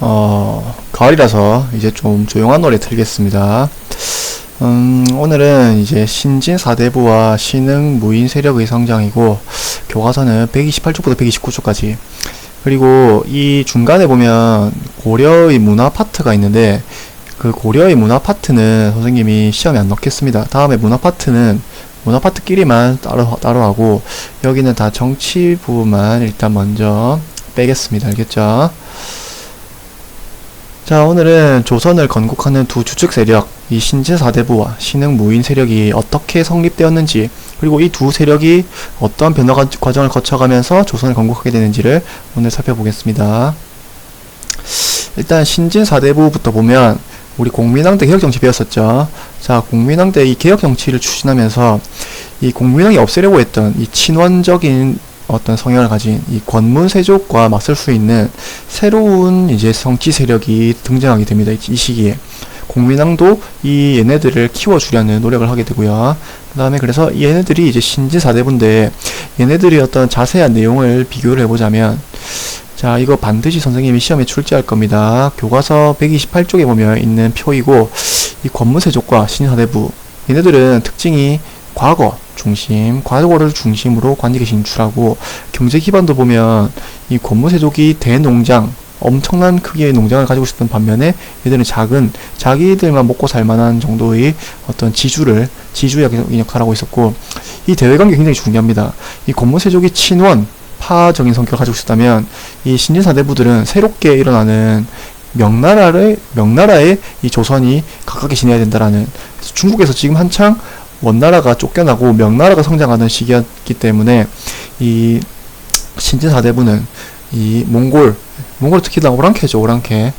어, 가을이라서 이제 좀 조용한 노래 틀겠습니다. 음, 오늘은 이제 신진 사대부와 신흥 무인 세력의 성장이고, 교과서는 128쪽부터 129쪽까지. 그리고 이 중간에 보면 고려의 문화 파트가 있는데, 그 고려의 문화 파트는 선생님이 시험에 안 넣겠습니다. 다음에 문화 파트는 문화 파트끼리만 따로, 따로 하고, 여기는 다 정치 부분만 일단 먼저 빼겠습니다. 알겠죠? 자, 오늘은 조선을 건국하는 두 주축 세력, 이 신진 사대부와 신흥 무인 세력이 어떻게 성립되었는지, 그리고 이 두 세력이 어떠한 변화 과- 과정을 거쳐가면서 조선을 건국하게 되는지를 오늘 살펴보겠습니다. 일단 신진 사대부부터 보면 우리 공민왕 때 개혁 정치 배웠었죠. 자, 공민왕 때 이 개혁 정치를 추진하면서 이 공민왕이 없애려고 했던 이 친원적인 어떤 성향을 가진 이 권문세족과 맞설 수 있는 새로운 이제 정치 세력이 등장하게 됩니다. 이- 이 시기에. 공민왕도 이 얘네들을 키워주려는 노력을 하게 되고요. 그 다음에 그래서 이 얘네들이 이제 신지사대부인데 얘네들이 어떤 자세한 내용을 비교를 해보자면 자 이거 반드시 선생님이 시험에 출제할 겁니다. 교과서 128쪽에 보면 있는 표이고 이 권무세족과 신사대부 얘네들은 특징이 과거 중심, 과거를 중심으로 관직에 진출하고 경제 기반도 보면 이 권무세족이 대농장 엄청난 크기의 농장을 가지고 있었던 반면에 얘들은 작은 자기들만 먹고 살 만한 정도의 어떤 지주를 지주 역- 역할을 하고 있었고 이 대외 관계 굉장히 중요합니다. 이 권무세족이 친원 파적인 성격을 가지고 있었다면 이 신진사대부들은 새롭게 일어나는 명나라를 명나라의 이 조선이 가깝게 지내야 된다라는 중국에서 지금 한창 원나라가 쫓겨나고 명나라가 성장하는 시기였기 때문에 이 신진 사대부는 이 몽골 몽골 특히 나 오랑캐죠 오랑캐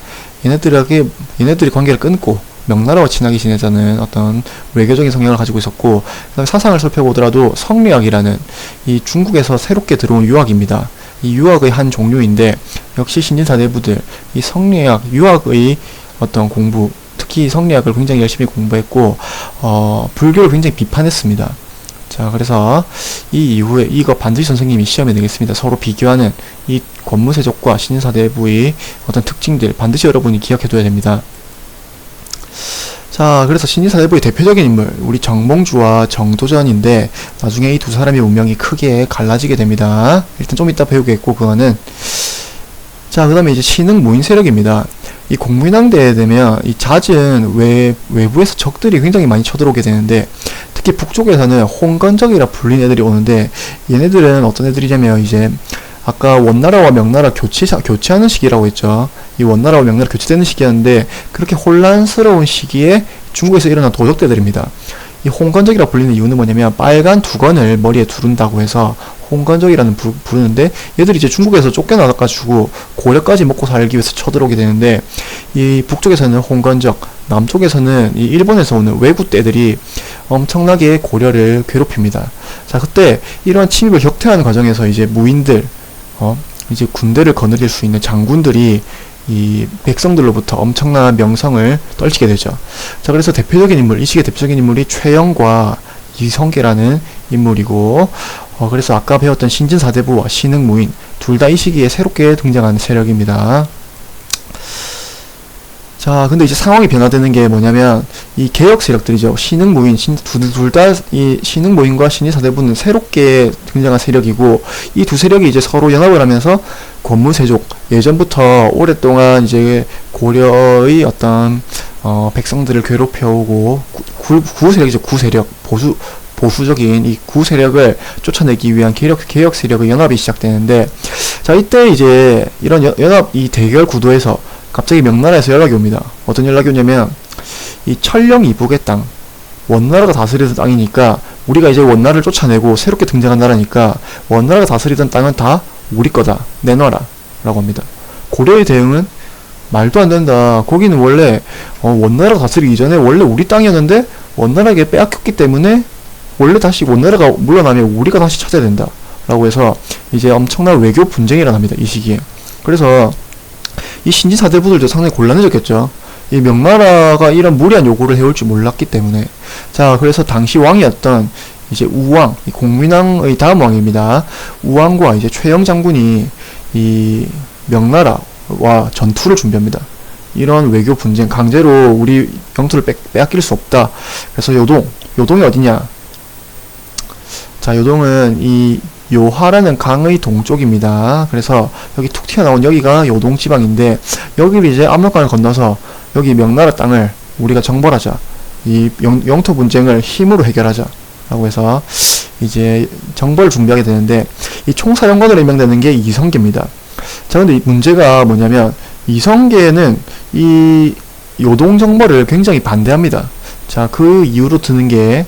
얘네들에게 얘네들이 관계를 끊고 명나라와 친하게 지내자는 어떤 외교적인 성향을 가지고 있었고 그다음에 사상을 살펴보더라도 성리학이라는 이 중국에서 새롭게 들어온 유학입니다. 이 유학의 한 종류인데 역시 신진사대부들 이 성리학 유학의 어떤 공부 특히 성리학을 굉장히 열심히 공부했고 어, 불교를 굉장히 비판했습니다. 자 그래서 이 이후에 이거 반드시 선생님이 시험에 내겠습니다. 서로 비교하는 이 권무세족과 신진사대부의 어떤 특징들 반드시 여러분이 기억해둬야 됩니다. 자, 그래서 신진사대부의 대표적인 인물, 우리 정몽주와 정도전인데, 나중에 이 두 사람의 운명이 크게 갈라지게 됩니다. 일단 좀 이따 배우겠고, 그거는. 자, 그 다음에 이제 신흥 무인 세력입니다. 이 공민왕대에 되면, 이 잦은 외, 외부에서 적들이 굉장히 많이 쳐들어오게 되는데, 특히 북쪽에서는 홍건적이라 불린 애들이 오는데, 얘네들은 어떤 애들이냐면, 이제, 아까 원나라와 명나라 교체, 교체하는 시기라고 했죠. 이 원나라와 명나라 교체되는 시기였는데 그렇게 혼란스러운 시기에 중국에서 일어난 도적대들입니다. 이 홍건적이라 불리는 이유는 뭐냐면 빨간 두건을 머리에 두른다고 해서 홍건적이라는 부, 부르는데 얘들이 이제 중국에서 쫓겨나가지고 고려까지 먹고 살기 위해서 쳐들어오게 되는데 이 북쪽에서는 홍건적 남쪽에서는 이 일본에서 오는 외구 떼들이 엄청나게 고려를 괴롭힙니다. 자 그때 이러한 침입을 격퇴하는 과정에서 이제 무인들 어 이제 군대를 거느릴 수 있는 장군들이 이 백성들로부터 엄청난 명성을 떨치게 되죠. 자, 그래서 대표적인 인물, 이 시기의 대표적인 인물이 최영과 이성계라는 인물이고, 어, 그래서 아까 배웠던 신진사대부와 신흥무인, 둘 다 이 시기에 새롭게 등장하는 세력입니다. 자, 근데 이제 상황이 변화되는 게 뭐냐면 이 개혁 세력들이죠. 신흥 모인, 둘다 이 신흥 모인과 신의 사대부는 새롭게 등장한 세력이고 이 두 세력이 이제 서로 연합을 하면서 권무세족 예전부터 오랫동안 이제 고려의 어떤 어, 백성들을 괴롭혀오고 구, 구 세력이죠. 구 세력 보수 보수적인 이 구 세력을 쫓아내기 위한 개혁 개혁 세력의 연합이 시작되는데 자 이때 이제 이런 연, 연합 이 대결 구도에서 갑자기 명나라에서 연락이 옵니다. 어떤 연락이 오냐면 이 철령 이북의 땅 원나라가 다스리던 땅이니까 우리가 이제 원나라를 쫓아내고 새롭게 등장한 나라니까 원나라가 다스리던 땅은 다 우리 거다 내놔라 라고 합니다. 고려의 대응은 말도 안 된다. 거기는 원래 어, 원나라가 다스리기 전에 원래 우리 땅이었는데 원나라에게 빼앗겼기 때문에 원래 다시 원나라가 물러나면 우리가 다시 찾아야 된다. 라고 해서 이제 엄청난 외교 분쟁이 일어납니다. 이 시기에. 그래서 이 신지 사대부들도 상당히 곤란해졌겠죠. 이 명나라가 이런 무리한 요구를 해올 줄 몰랐기 때문에 자 그래서 당시 왕이었던 이제 우왕 이 공민왕의 다음 왕입니다. 우왕과 이제 최영 장군이 이 명나라와 전투를 준비합니다. 이런 외교 분쟁 강제로 우리 영토를 빼, 빼앗길 수 없다. 그래서 요동 요동이 어디냐? 자 요동은 이 요하라는 강의 동쪽입니다. 그래서 여기 툭 튀어나온 여기가 요동 지방인데 여기를 이제 압록강을 건너서 여기 명나라 땅을 우리가 정벌하자. 이 영, 토 분쟁을 힘으로 해결하자. 라고 해서 이제 정벌을 준비하게 되는데 이 총사령관으로 임명되는 게 이성계입니다. 자 근데 문제가 뭐냐면 이성계는 이 요동 정벌을 굉장히 반대합니다. 자 그 이유로 드는 게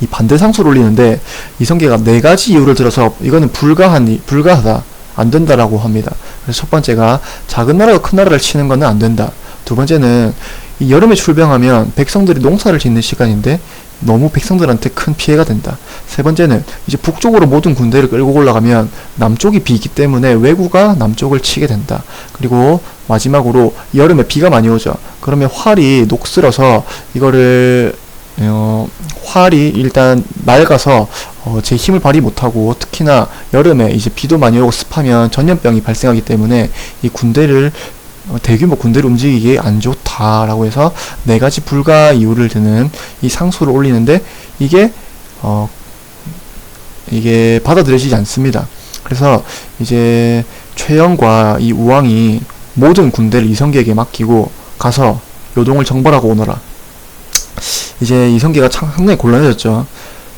이 반대 상수를 올리는데 이성계가 네 가지 이유를 들어서 이거는 불가한 불가하다 안 된다라고 합니다. 그래서 첫 번째가 작은 나라가 큰 나라를 치는 것은 안 된다. 두 번째는 이 여름에 출병하면 백성들이 농사를 짓는 시간인데 너무 백성들한테 큰 피해가 된다. 세 번째는 이제 북쪽으로 모든 군대를 끌고 올라가면 남쪽이 비기 때문에 왜구가 남쪽을 치게 된다. 그리고 마지막으로 여름에 비가 많이 오죠. 그러면 활이 녹슬어서 이거를 어, 활이 일단 맑아서 어, 제 힘을 발휘 못하고 특히나 여름에 이제 비도 많이 오고 습하면 전염병이 발생하기 때문에 이 군대를 어, 대규모 군대를 움직이기에 안 좋다라고 해서 네 가지 불가 이유를 드는 이 상수를 올리는데 이게 어 이게 받아들여지지 않습니다. 그래서 이제 최영과 이 우왕이 모든 군대를 이성계에게 맡기고 가서 요동을 정벌하고 오너라. 이제 이성계가 상당히 곤란해졌죠.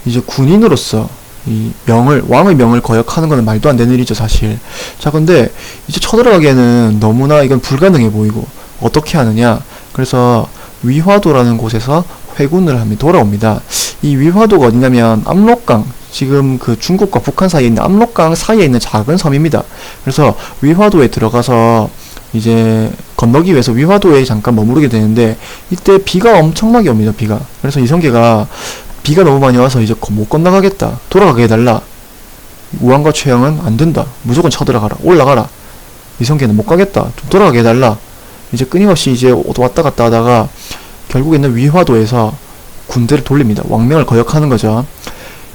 이제 군인으로서 이 명을 왕의 명을 거역하는 것은 말도 안 되는 일이죠 사실. 자 근데 이제 쳐들어가기에는 너무나 이건 불가능해 보이고 어떻게 하느냐. 그래서 위화도라는 곳에서 회군을 하면 돌아옵니다. 이 위화도가 어디냐면 압록강 지금 그 중국과 북한 사이에 있는 압록강 사이에 있는 작은 섬입니다. 그래서 위화도에 들어가서 이제 건너기 위해서 위화도에 잠깐 머무르게 되는데 이때 비가 엄청나게 옵니다. 비가. 그래서 이성계가 비가 너무 많이 와서 이제 못 건너가겠다. 돌아가게 해달라. 우왕과 최영은 안 된다. 무조건 쳐들어가라. 올라가라. 이성계는 못 가겠다. 좀 돌아가게 해달라. 이제 끊임없이 이제 왔다 갔다 하다가 결국에는 위화도에서 군대를 돌립니다. 왕명을 거역하는 거죠.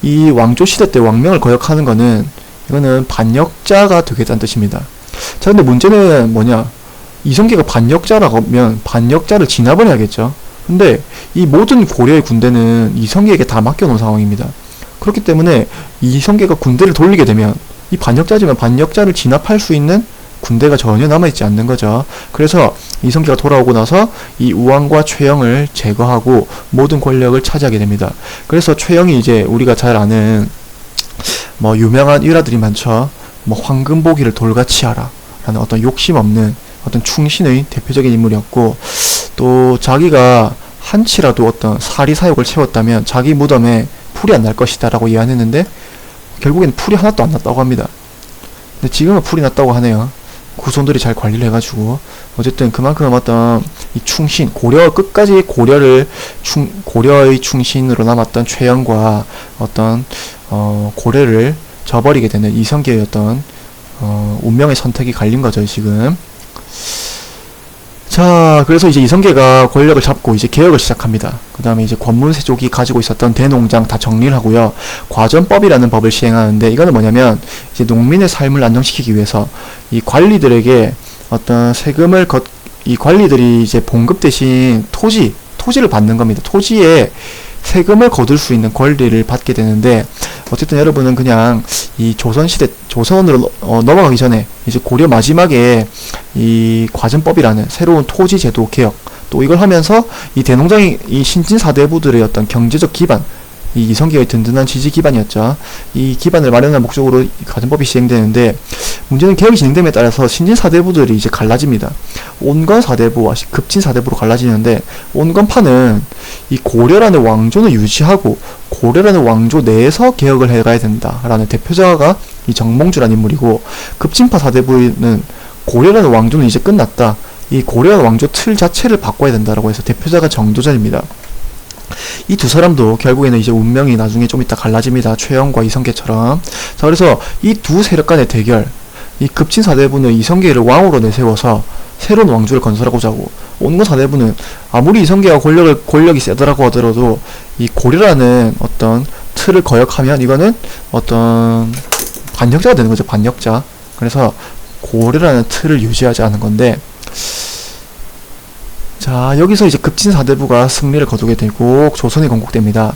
이 왕조 시대 때 왕명을 거역하는 거는 이거는 반역자가 되겠다는 뜻입니다. 자, 근데 문제는 뭐냐? 이성계가 반역자라면 반역자를 진압을 해야겠죠. 근데 이 모든 고려의 군대는 이성계에게 다 맡겨놓은 상황입니다. 그렇기 때문에 이성계가 군대를 돌리게 되면 이 반역자지만 반역자를 진압할 수 있는 군대가 전혀 남아있지 않는 거죠. 그래서 이성계가 돌아오고 나서 이 우왕과 최영을 제거하고 모든 권력을 차지하게 됩니다. 그래서 최영이 이제 우리가 잘 아는 뭐 유명한 일화들이 많죠. 뭐 황금보기를 돌같이 하라 라는 어떤 욕심 없는 어떤 충신의 대표적인 인물이었고 또 자기가 한치라도 어떤 사리 사욕을 채웠다면 자기 무덤에 풀이 안 날 것이다 라고 예언했는데 결국엔 풀이 하나도 안 났다고 합니다. 근데 지금은 풀이 났다고 하네요. 후손들이 잘 관리를 해가지고 어쨌든 그만큼 어떤 이 충신 고려 끝까지 고려를 충 고려의 충신으로 남았던 최영과 어떤 어 고려를 저버리게 되는 이성계의 어떤 어, 운명의 선택이 갈린 거죠 지금. 자 그래서 이제 이성계가 권력을 잡고 이제 개혁을 시작합니다. 그 다음에 이제 권문세족이 가지고 있었던 대농장 다 정리를 하고요. 과전법이라는 법을 시행하는데 이거는 뭐냐면 이제 농민의 삶을 안정시키기 위해서 이 관리들에게 어떤 세금을 걷 이 관리들이 이제 봉급 대신 토지, 토지를 받는 겁니다. 토지에 세금을 거둘 수 있는 권리를 받게 되는데 어쨌든 여러분은 그냥 이 조선시대 조선으로 어, 넘어가기 전에 이제 고려 마지막에 이 과전법이라는 새로운 토지 제도 개혁 또 이걸 하면서 이 대농장이 이 신진 사대부들의 어떤 경제적 기반 이 이성계의 든든한 지지 기반이었죠. 이 기반을 마련할 목적으로 이 가전법이 시행되는데 문제는 개혁이 진행됨에 따라서 신진 사대부들이 이제 갈라집니다. 온건 사대부와 시- 급진 사대부로 갈라지는데 온건파는 이 고려라는 왕조는 유지하고 고려라는 왕조 내에서 개혁을 해가야 된다라는 대표자가 이 정몽주라는 인물이고 급진파 사대부는 고려라는 왕조는 이제 끝났다. 이 고려라는 왕조 틀 자체를 바꿔야 된다라고 해서 대표자가 정도전입니다. 이 두 사람도 결국에는 이제 운명이 나중에 좀 이따 갈라집니다. 최영과 이성계처럼. 자, 그래서 이 두 세력 간의 대결. 이 급진 사대부는 이성계를 왕으로 내세워서 새로운 왕조를 건설하고자 하고 온건 사대부는 아무리 이성계가 권력을 권력이 세더라고 하더라도 이 고려라는 어떤 틀을 거역하면 이거는 어떤 반역자가 되는 거죠. 반역자. 그래서 고려라는 틀을 유지하지 않은 건데 자 여기서 이제 급진 사대부가 승리를 거두게 되고 조선이 건국됩니다.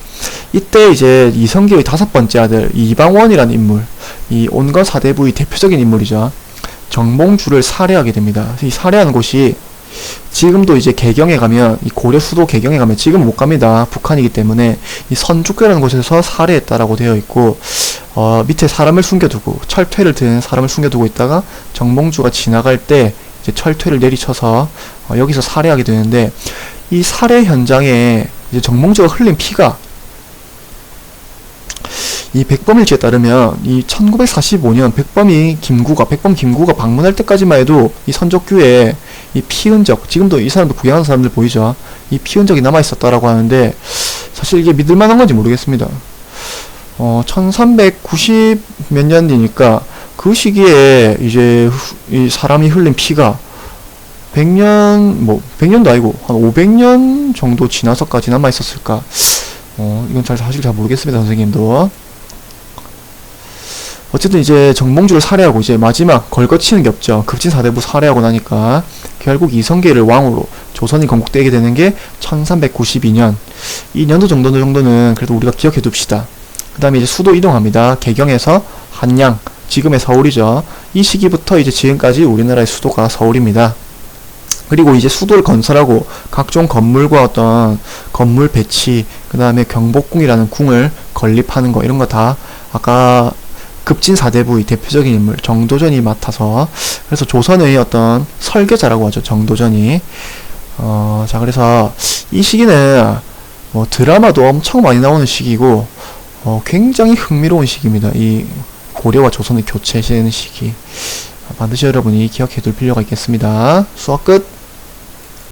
이때 이제 이성계의 다섯 번째 아들 이방원이라는 인물, 이 온건 사대부의 대표적인 인물이죠. 정몽주를 살해하게 됩니다. 이 살해하는 곳이 지금도 이제 개경에 가면 이 고려 수도 개경에 가면 지금 못 갑니다. 북한이기 때문에 이 선죽교라는 곳에서 살해했다라고 되어 있고 어, 밑에 사람을 숨겨두고 철퇴를 든 사람을 숨겨두고 있다가 정몽주가 지나갈 때 이제 철퇴를 내리쳐서 어, 여기서 살해하게 되는데 이 살해 현장에 이제 정몽주가 흘린 피가 이 백범일지에 따르면 이 1945년 백범이 김구가 백범 김구가 방문할 때까지만 해도 이 선적교에 이 피 흔적 지금도 이 사람도 구경하는 사람들 보이죠? 이 피 흔적이 남아 있었다라고 하는데 사실 이게 믿을 만한 건지 모르겠습니다. 어 1390 몇년 뒤니까 그 시기에 이제 후- 이 사람이 흘린 피가 100년 뭐 100년도 아니고 한 500년 정도 지나서까지 남아 있었을까 어 이건 잘 사실 잘 모르겠습니다 선생님도 어쨌든 이제 정몽주를 살해하고 이제 마지막 걸거치는 게 없죠. 급진 사대부 살해하고 나니까 결국 이성계를 왕으로 조선이 건국되게 되는 게 1392년. 이 년도 정도 정도는 그래도 우리가 기억해 둡시다. 그 다음에 이제 수도 이동합니다. 개경에서 한양, 지금의 서울이죠. 이 시기부터 이제 지금까지 우리나라의 수도가 서울입니다. 그리고 이제 수도를 건설하고 각종 건물과 어떤 건물 배치, 그 다음에 경복궁이라는 궁을 건립하는 거 이런 거 다 아까 급진 사대부의 대표적인 인물 정도전이 맡아서 그래서 조선의 어떤 설계자라고 하죠 정도전이 어 자 그래서 이 시기는 뭐 드라마도 엄청 많이 나오는 시기고 어 굉장히 흥미로운 시기입니다 이 고려와 조선의 교체되는 시기. 반드시 여러분이 기억해 둘 필요가 있겠습니다. 수업 끝